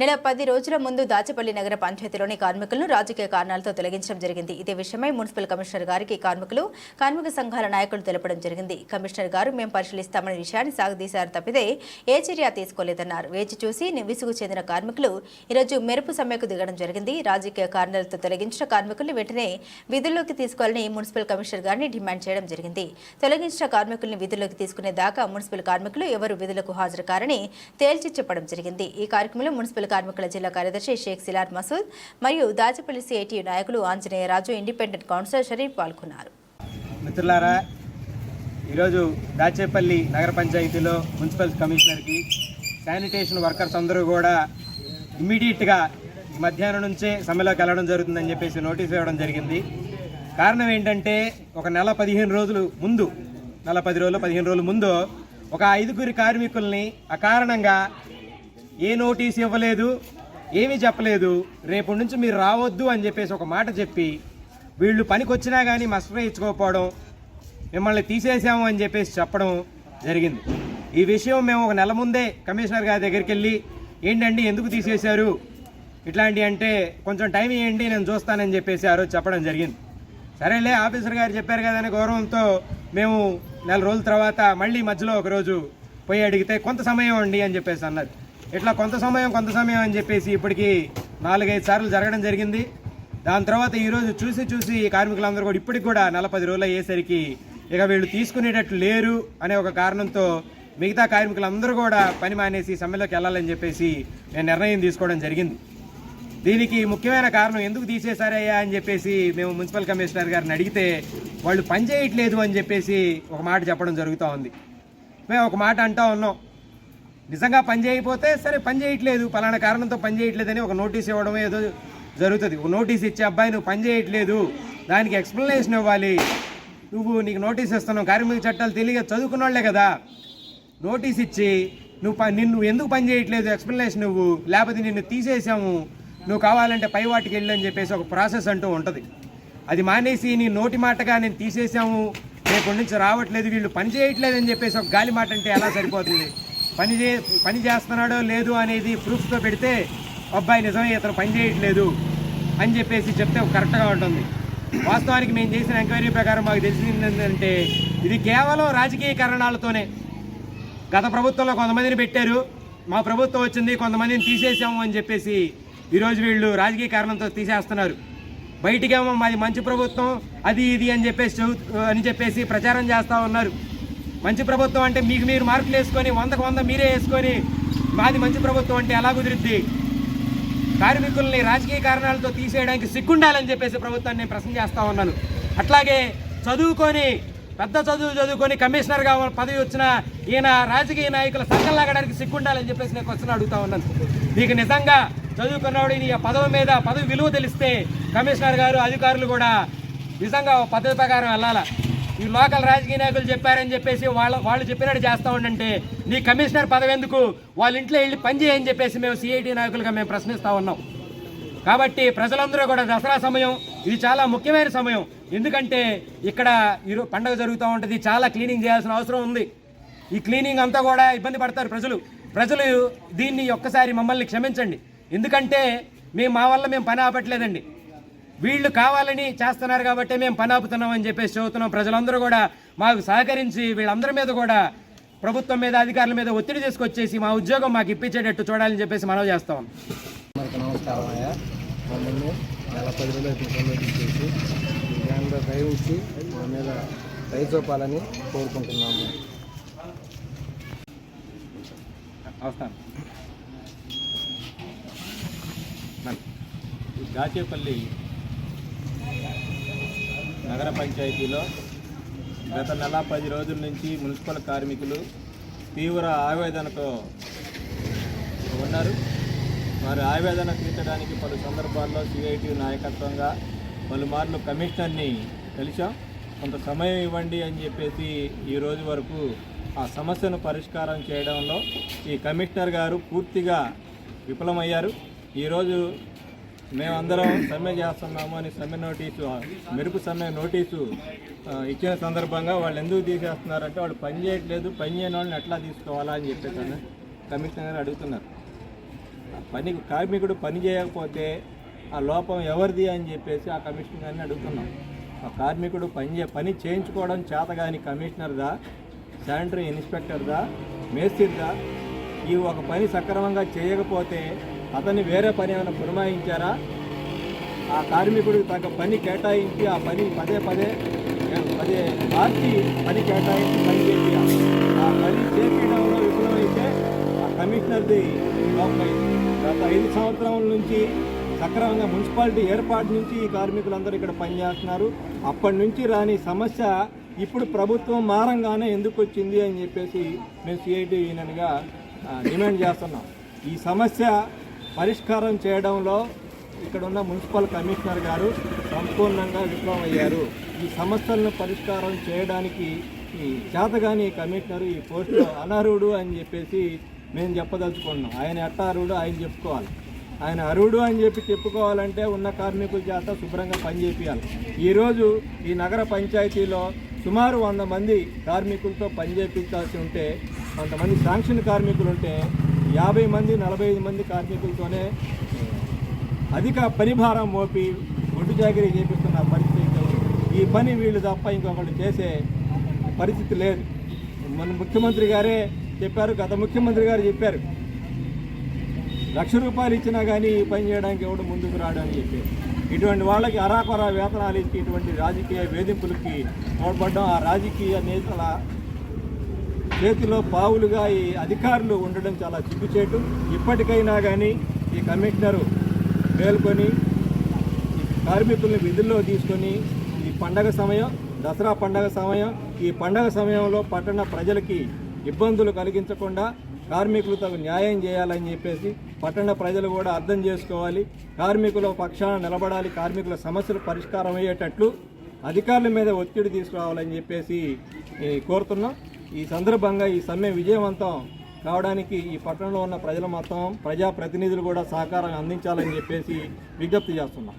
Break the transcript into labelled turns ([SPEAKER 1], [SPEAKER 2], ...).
[SPEAKER 1] నెల పది రోజుల ముందు దాచపల్లి నగర పంచాయతీలోని కార్మికులను రాజకీయ కారణాలతో తొలగించడం జరిగింది. ఇదే విషయమై మున్సిపల్ కమిషనర్ గారికి కార్మికులు కార్మిక సంఘాల నాయకులు తెలపడం జరిగింది. కమిషనర్ గారు మేము పరిశీలిస్తామనే విషయాన్ని సాగదీశారు తప్పితే ఏ చర్య తీసుకోలేదన్నారు. వేచి చూసి విసుగు చెందిన కార్మికులు ఈరోజు మెరుపు సమ్మెకు దిగడం జరిగింది. రాజకీయ కారణాలతో తొలగించిన కార్మికుల్ని వెంటనే విధుల్లోకి తీసుకోవాలని మున్సిపల్ కమిషనర్ గారిని డిమాండ్ చేయడం జరిగింది. తొలగించిన కార్మికుల్ని విధుల్లోకి తీసుకునే దాకా మున్సిపల్ కార్మికులు ఎవరు విధులకు హాజరు కారని తేల్చి చెప్పడం జరిగింది. ఈ కార్యక్రమంలో మున్సిపల్ కార్మికుల జిల్లా కార్యదర్శి షేక్ సిలార్ మసూద్ మరియు దాచపల్లి సిఐటియు నాయకులు ఆంజనేయరాజు ఇండిపెండెంట్ కౌన్సిలర్ షరీఫ్ పాల్గొన్నారు.
[SPEAKER 2] మిత్రులారా ఈరోజు దాచేపల్లి నగర పంచాయతీలో మున్సిపల్ కమిషనర్కి శానిటేషన్ వర్కర్స్ అందరూ కూడా ఇమ్మీడియట్గా మధ్యాహ్నం నుంచే సమ్మెలోకి వెళ్ళడం జరుగుతుందని చెప్పేసి నోటీస్ ఇవ్వడం జరిగింది. కారణం ఏంటంటే ఒక నెల పదిహేను రోజులు ముందు నెల పది రోజులు పదిహేను రోజుల ముందు ఒక ఐదుగురి కార్మికుల్ని అకారణంగా ఏ నోటీస్ ఇవ్వలేదు ఏమీ చెప్పలేదు. రేపు నుంచి మీరు రావద్దు అని చెప్పేసి ఒక మాట చెప్పి వీళ్ళు పనికొచ్చినా కానీ మస్టర్ ఇచ్చుకోకపోవడం మిమ్మల్ని తీసేసాము అని చెప్పేసి చెప్పడం జరిగింది. ఈ విషయం మేము ఒక నెల ముందే కమిషనర్ గారి దగ్గరికి వెళ్ళి ఏంటండి ఎందుకు తీసేశారు? ఇట్లాంటి అంటే కొంచెం టైం ఇవ్వండి నేను చూస్తానని చెప్పేసి ఆ రోజు చెప్పడం జరిగింది. సరేలే ఆఫీసర్ గారు చెప్పారు కదా అనే గౌరవంతో మేము నెల రోజుల తర్వాత మళ్ళీ మధ్యలో ఒకరోజు పోయి అడిగితే కొంత సమయం అండి అని చెప్పేసి అన్నారు. ఇట్లా కొంత సమయం కొంత సమయం అని చెప్పేసి ఇప్పటికి నాలుగైదు సార్లు జరగడం జరిగింది. దాని తర్వాత ఈరోజు చూసి చూసి కార్మికులందరూ కూడా ఇప్పటికి కూడా నలపది రోజులు అయ్యేసరికి ఇక వీళ్ళు తీసుకునేటట్లు లేరు అనే ఒక కారణంతో మిగతా కార్మికులందరూ కూడా పని మానేసి సమ్మెలోకి వెళ్ళాలని చెప్పేసి నేను నిర్ణయం తీసుకోవడం జరిగింది. దీనికి ముఖ్యమైన కారణం ఎందుకు తీసేశారయ్యా అని చెప్పేసి మేము మున్సిపల్ కమిషనర్ గారిని అడిగితే వాళ్ళు పనిచేయట్లేదు అని చెప్పేసి ఒక మాట చెప్పడం జరుగుతూ ఉంది. మేము ఒక మాట అంటా ఉన్నాం. నిజంగా పని చేయకపోతే సరే పని చేయట్లేదు. పలానా కారణంతో పని చేయట్లేదని ఒక నోటీస్ ఇవ్వడం ఏదో జరుగుతుంది. ఒక నోటీస్ ఇచ్చే అబ్బాయి నువ్వు పని చేయట్లేదు. దానికి ఎక్స్ప్లెనేషన్ ఇవ్వాలి. నువ్వు నీకు నోటీస్ ఇస్తున్నావు. కార్మిక చట్టాలు తెలియ చదువుకున్న వాళ్ళే కదా. నోటీస్ ఇచ్చి నువ్వు ప- నిన్ను ఎందుకు పని చేయట్లేదు? ఎక్స్ప్లెనేషన్ నువ్వు లేకపోతే నిన్ను తీసేసాము. నువ్వు కావాలంటే పై వాటికి వెళ్ళు అని చెప్పేసి ఒక ప్రాసెస్ అంటూ ఉంటుంది. అది మానేసి నీ నోటి మాటగా నేను తీసేసాము. రేపటి నుంచి రావట్లేదు. వీళ్ళు పని చేయట్లేదు అని చెప్పేసి ఒక గాలి మాట అంటే ఎలా సరిపోతుంది? పని చే పని చేస్తున్నాడో లేదు అనేది ప్రూఫ్తో పెడితే అబ్బాయి నిజమే ఇతను పని చేయట్లేదు అని చెప్పేసి చెప్తే కరెక్ట్గా ఉంటుంది. వాస్తవానికి మేము చేసిన ఎంక్వైరీ ప్రకారం మాకు తెలిసింది ఏంటంటే ఇది కేవలం రాజకీయ కారణాలతోనే. గత ప్రభుత్వంలో కొంతమందిని పెట్టారు మా ప్రభుత్వం వచ్చింది కొంతమందిని తీసేసాము అని చెప్పేసి ఈరోజు వీళ్ళు రాజకీయ కారణంతో తీసేస్తున్నారు. బయటికేమో మాది మంచి ప్రభుత్వం అది ఇది అని చెప్పేసి అని చెప్పేసి ప్రచారం చేస్తూ ఉన్నారు. మంచి ప్రభుత్వం అంటే మీకు మీరు మార్కులు వేసుకొని వందకు వంద మీరే వేసుకొని మాది మంచి ప్రభుత్వం అంటే ఎలా కుదిరిద్ది? కార్మికుల్ని రాజకీయ కారణాలతో తీసేయడానికి సిగ్గుండాలని చెప్పేసి ప్రభుత్వాన్ని నేను ప్రశ్న చేస్తా ఉన్నాను. అట్లాగే చదువుకొని పెద్ద చదువు చదువుకొని కమిషనర్గా పదవి వచ్చిన ఈయన రాజకీయ నాయకుల సంఘం లాగడానికి సిగ్గుండాలని చెప్పేసి నేను క్వశ్చన్ అడుగుతా ఉన్నాను. మీకు నిజంగా చదువుకున్నవాడు ఈ పదవి మీద పదవి విలువ తెలిస్తే కమిషనర్ గారు అధికారులు కూడా నిజంగా పద్ధతి ప్రకారం వెళ్ళాలా? ఈ లోకల్ రాజకీయ నాయకులు చెప్పారని చెప్పేసి వాళ్ళ వాళ్ళు చెప్పినట్టు చేస్తా ఉండంటే నీ కమిషనర్ పదవి ఎందుకు? వాళ్ళ ఇంట్లో వెళ్ళి పని చేయని చెప్పేసి మేము సిఐటి నాయకులుగా మేము ప్రశ్నిస్తూ ఉన్నాం. కాబట్టి ప్రజలందరూ కూడా దసరా సమయం ఇది చాలా ముఖ్యమైన సమయం. ఎందుకంటే ఇక్కడ ఈరోజు పండగ జరుగుతూ ఉంటుంది చాలా క్లీనింగ్ చేయాల్సిన అవసరం ఉంది. ఈ క్లీనింగ్ అంతా కూడా ఇబ్బంది పడతారు ప్రజలు. ప్రజలు దీన్ని ఒక్కసారి మమ్మల్ని క్షమించండి. ఎందుకంటే మేము మా వల్ల మేము పని ఆపట్లేదండి. వీళ్ళు కావాలని చేస్తున్నారు కాబట్టి మేము పని ఆపుతున్నాం అని చెప్పేసి చెబుతున్నాం. ప్రజలందరూ కూడా మాకు సహకరించి వీళ్ళందరి మీద కూడా ప్రభుత్వం మీద అధికారుల మీద ఒత్తిడి తీసుకొచ్చేసి మా ఉద్యోగం మాకు ఇప్పించేటట్టు చూడాలని చెప్పేసి మనవి చేస్తాం.
[SPEAKER 3] నమస్కారం అయ్యా. మమ్మల్ని నెల పది రోజులు అయితే చేసి దానిలో దయవుంచి మా మీద దయ చూపాలని కోరుకుంటున్నాము.
[SPEAKER 2] వస్తాను.
[SPEAKER 4] దాచేపల్లి నగర పంచాయతీలో గత నెల పది రోజుల నుంచి మున్సిపల్ కార్మికులు తీవ్ర ఆవేదనతో ఉన్నారు. వారి ఆవేదన తీర్చడానికి పలు సందర్భాల్లో సిఐటి నాయకత్వంగా పలుమార్లు కమిషనర్ని కలిశాం. కొంత సమయం ఇవ్వండి అని చెప్పేసి ఈ రోజు వరకు ఆ సమస్యను పరిష్కారం చేయడంలో ఈ కమిషనర్ గారు పూర్తిగా విఫలమయ్యారు. ఈరోజు మేమందరం సమ్మె చేస్తున్నాము అని సమ్మె నోటీసు మెరుపు సమ్మె నోటీసు ఇచ్చిన సందర్భంగా వాళ్ళు ఎందుకు తీసేస్తున్నారంటే వాళ్ళు పని చేయట్లేదు పని చేయని వాళ్ళని ఎట్లా తీసుకోవాలా అని చెప్పేసి కమిషనర్ గారు అడుగుతున్నారు. పని కార్మికుడు పని చేయకపోతే ఆ లోపం ఎవరిది అని చెప్పేసి ఆ కమిషనర్ గారిని అడుగుతున్నాం. ఆ కార్మికుడు పని చే పని చేయించుకోవడం చేతగాని కమిషనర్దా శానిటరీ ఇన్స్పెక్టర్దా మేస్త్రిదా? ఈ ఒక పని సక్రమంగా చేయకపోతే అతన్ని వేరే పని ఏమైనా పురమాయించారా? ఆ కార్మికుడికి తగ్గ పని కేటాయించి ఆ పని పదే పదే పదే మార్చి పని కేటాయించి పని చేయాలి ఆ పని చేపించడంలో విఫలమైతే ఆ కమిషనర్ది గత ఐదు సంవత్సరాల నుంచి సక్రమంగా మున్సిపాలిటీ ఏర్పాటు నుంచి ఈ కార్మికులందరూ ఇక్కడ పనిచేస్తున్నారు అప్పటి నుంచి రాని సమస్య ఇప్పుడు ప్రభుత్వం మారంగానే ఎందుకు వచ్చింది అని చెప్పేసి మేము సిఐటి యూనియన్గా డిమాండ్ చేస్తున్నాం. ఈ సమస్య పరిష్కారం చేయడంలో ఇక్కడ ఉన్న మున్సిపల్ కమిషనర్ గారు సంపూర్ణంగా విఫలమయ్యారు ఈ సమస్యలను పరిష్కారం చేయడానికి ఈ చేతగాని కమిషనర్ ఈ పోస్టులో అనర్హుడు అని చెప్పేసి మేము చెప్పదలుచుకున్నాం. ఆయన ఎట్టారుడు ఆయన చెప్పుకోవాలి. ఆయన అరుడు అని చెప్పి చెప్పుకోవాలంటే ఉన్న కార్మికుల చేత శుభ్రంగా పనిచేపియాలి ఈరోజు ఈ నగర పంచాయతీలో సుమారు వంద మంది కార్మికులతో పనిచేపించాల్సి ఉంటే కొంతమంది శాంక్షన్ కార్మికులు ఉంటే యాభై మంది నలభై ఐదు మంది కార్మికులతోనే అధిక పరిభారం మోపి ఒడ్డు జాగిరీ చేపిస్తున్న పరిస్థితి. ఈ పని వీళ్ళు తప్ప ఇంకొకళ్ళు చేసే పరిస్థితి లేదు. మన ముఖ్యమంత్రి గారే చెప్పారు గత ముఖ్యమంత్రి గారు చెప్పారు. లక్ష రూపాయలు ఇచ్చినా కానీ ఈ పని చేయడానికి ఎవడు ముందుకు రాడు అని చెప్పి ఇటువంటి వాళ్ళకి అరాకొరా వేతనాలు ఇచ్చి ఇటువంటి రాజకీయ వేధింపులకి తోడ్పడడం ఆ రాజకీయ నేతల చేతిలో పావులుగా ఈ అధికారులు ఉండడం చాలా సిగ్గుచేటు ఇప్పటికైనా కానీ ఈ కమిషనరు మేల్కొని కార్మికుల్ని విధుల్లో తీసుకొని ఈ పండగ సమయం దసరా పండగ సమయం ఈ పండగ సమయంలో పట్టణ ప్రజలకి ఇబ్బందులు కలిగించకుండా కార్మికులు తగు న్యాయం చేయాలని చెప్పేసి పట్టణ ప్రజలు కూడా అర్థం చేసుకోవాలి. కార్మికుల పక్షాన నిలబడాలి కార్మికుల సమస్యలు పరిష్కారం అయ్యేటట్లు అధికారుల మీద ఒత్తిడి తీసుకురావాలని చెప్పేసి కోరుతున్నాం. ఈ సందర్భంగా ఈ సమ్మె విజయవంతం కావడానికి ఈ పట్టణంలో ఉన్న ప్రజల మొత్తం ప్రజాప్రతినిధులు కూడా సహకారం అందించాలని చెప్పేసి విజ్ఞప్తి చేస్తున్నాం.